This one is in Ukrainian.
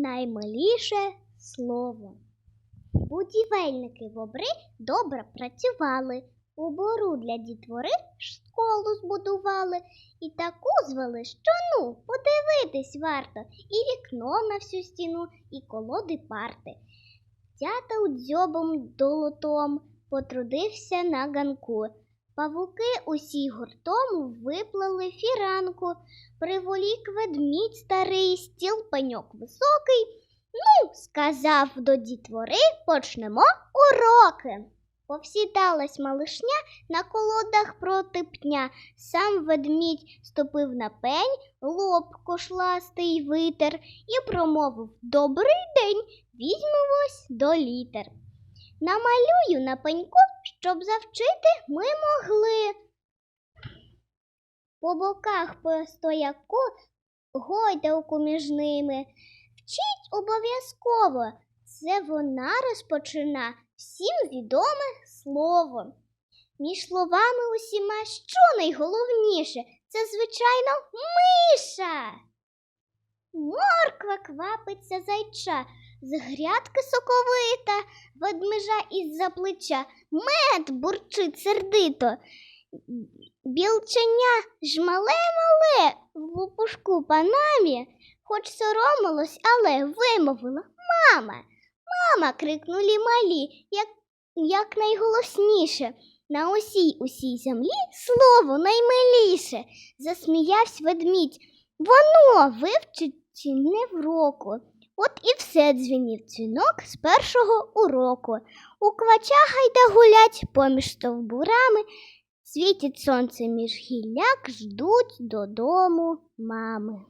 наймиліше слово. Будівельники бобри добре працювали. У бору для дітвори школу збудували і таку звели, що ну подивитись варто, і вікно на всю стіну, і колоди парти. Дятел дзьобом долотом потрудився на ганку. Павуки усі гуртом виплели фіранку, приволік ведмідь старий, стіл пеньок високий. Ну, сказав до дітвори, почнемо уроки. Повсідалась малишня на колодах проти пня. Сам ведмідь ступив на пень, лоб кошластий витер і промовив Добрий день, візьмемось до літер. Намалюю на пеньку, щоб завчити ми могли. По боках по стояку гойдалку між ними. Вчить обов'язково. Це вона розпочина всім відоме слово. Між словами усіма, що найголовніше, це, звичайно, миша. Морква квапиться зайча, з грядки соковита, із-за плеча, мед бурчить сердито. Білченя ж мале-мале в лупушку панамі, хоч соромилось, але вимовила Мама. Мама. крикнули малі, як, як найголосніше. На усій усій землі слово наймиліше. Засміявся ведмідь. Воно вивчить не в року. От і все дзвінів дзвінок з першого уроку. У квача гайда гулять поміж стовбурами. Світить сонце між гілляк, ждуть додому мами.